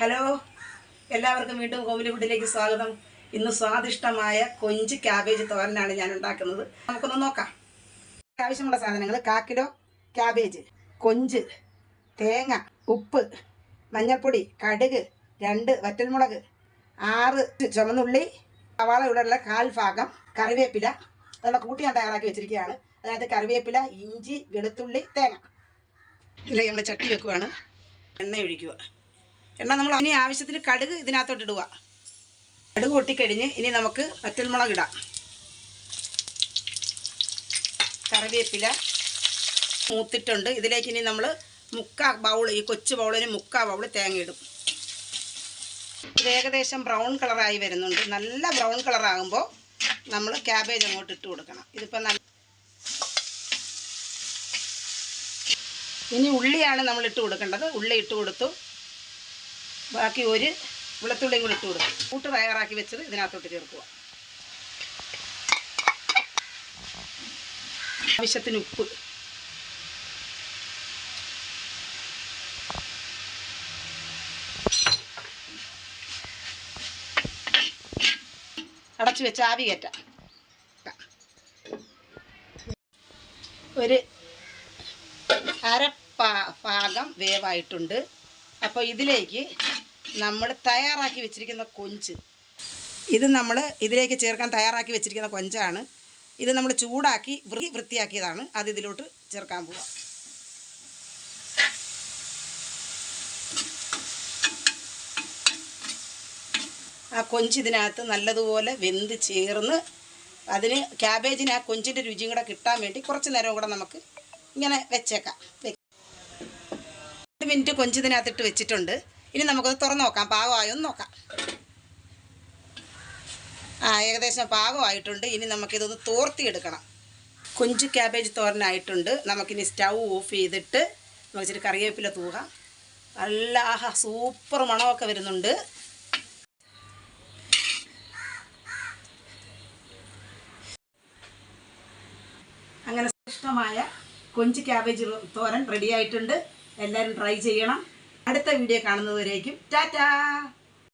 Hello എല്ലാവർക്കും വീണ്ടും കോവിലി ഫുഡിലേക്ക് സ്വാഗതം. ഇന്ന് സ്വാദിഷ്ടമായ കൊഞ്ച് ക്യാബേജ് തോരനാണ് ഞാൻ ഉണ്ടാക്കുന്നത്. നമുക്കൊന്ന് നോക്കാം. ആവശ്യമുള്ള സാധനങ്ങൾ കാക്കിലോ കിലോ ക്യാബേജ് കൊഞ്ച് തേങ്ങ ഉപ്പ് മഞ്ഞൾപ്പൊടി കടുക് രണ്ട് വറ്റൽമുളക് ആറ് ചുമന്നുള്ളി സവാള ഇവിടെയുള്ള കാൽ ഭാഗം കറിവേപ്പില അതുള്ള കൂട്ടി ഞാൻ തയ്യാറാക്കി വെച്ചിരിക്കുകയാണ്. അതായത് കറിവേപ്പില ഇഞ്ചി വെളുത്തുള്ളി തേങ്ങ. ഇതിലേക്ക് നമ്മൾ ചട്ടി വെക്കുവാണ്. എണ്ണ ഒഴിക്കുക. എണ്ണ നമ്മൾ ഇനി ആവശ്യത്തിന് കടുക് ഇതിനകത്തോട്ട് ഇടുക. കടുക് പൊട്ടിക്കഴിഞ്ഞ് ഇനി നമുക്ക് വറ്റൽമുളക് ഇടാം. കറിവേപ്പില മൂത്തിട്ടുണ്ട്. ഇതിലേക്ക് ഇനി നമ്മൾ മുക്കാ ബൗൾ ഈ കൊച്ചു ബൗളിന് മുക്കാ ബൗൾ തേങ്ങ ഇടും. ഇത് ഏകദേശം ബ്രൗൺ കളറായി വരുന്നുണ്ട്. നല്ല ബ്രൗൺ കളറാകുമ്പോൾ നമ്മൾ ക്യാബേജ് അങ്ങോട്ട് ഇട്ട് കൊടുക്കണം. ഇതിപ്പോൾ നല്ല ഇനി ഉള്ളിയാണ് നമ്മൾ ഇട്ട് കൊടുക്കേണ്ടത്. ഉള്ളി ഇട്ട് കൊടുത്തു. ബാക്കി ഒരു വെളുത്തുള്ളിയും കൂടി ഇട്ട് കൊടുക്കും. കൂട്ട് തയ്യാറാക്കി വെച്ചത് ഇതിനകത്തോട്ട് ചേർക്കുക. ആവശ്യത്തിന് ഉപ്പ്. അടച്ചു വെച്ച് ആവി കയറ്റാം. ഒരു അര പാ- ഭാഗം വേവായിട്ടുണ്ട്. അപ്പോൾ ഇതിലേക്ക് നമ്മൾ തയ്യാറാക്കി വെച്ചിരിക്കുന്ന കൊഞ്ച്. ഇത് നമ്മൾ ഇതിലേക്ക് ചേർക്കാൻ തയ്യാറാക്കി വെച്ചിരിക്കുന്ന കൊഞ്ചാണ്. ഇത് നമ്മൾ ചൂടാക്കി വൃത്തി വൃത്തിയാക്കിയതാണ്. അത് ഇതിലോട്ട് ചേർക്കാൻ പോവാം. ആ കൊഞ്ച് ഇതിനകത്ത് നല്ലതുപോലെ വെന്ത് ചേർന്ന് അതിന് ക്യാബേജിന് ആ കൊഞ്ചിന്റെ രുചിയും കൂടെ കിട്ടാൻ വേണ്ടി കുറച്ച് നേരം കൂടെ നമുക്ക് ഇങ്ങനെ വെച്ചേക്കാം. മിനിറ്റ് കൊഞ്ചിതിനകത്തിട്ട് വെച്ചിട്ടുണ്ട്. ഇനി നമുക്കത് തുറന്നു നോക്കാം. പാകമായോ എന്ന് നോക്കാം. ആ ഏകദേശം പാകമായിട്ടുണ്ട്. ഇനി നമുക്കിതൊന്ന് തോർത്തിയെടുക്കണം. കൊഞ്ച് ക്യാബേജ് തോരനായിട്ടുണ്ട്. നമുക്കിനി സ്റ്റൗ ഓഫ് ചെയ്തിട്ട് നമുക്ക് ഇച്ചിരി കറിവേപ്പില തൂകാം. നല്ല ആഹാ സൂപ്പർ മണമൊക്കെ വരുന്നുണ്ട്. അങ്ങനെ ശ്രേഷ്ഠമായ കൊഞ്ച് ക്യാബേജ് തോരൻ റെഡി ആയിട്ടുണ്ട് എല്ലാവരും ട്രൈ ചെയ്യണം. അടുത്ത വീഡിയോ കാണുന്നതുവരേക്കും. ടാറ്റാ!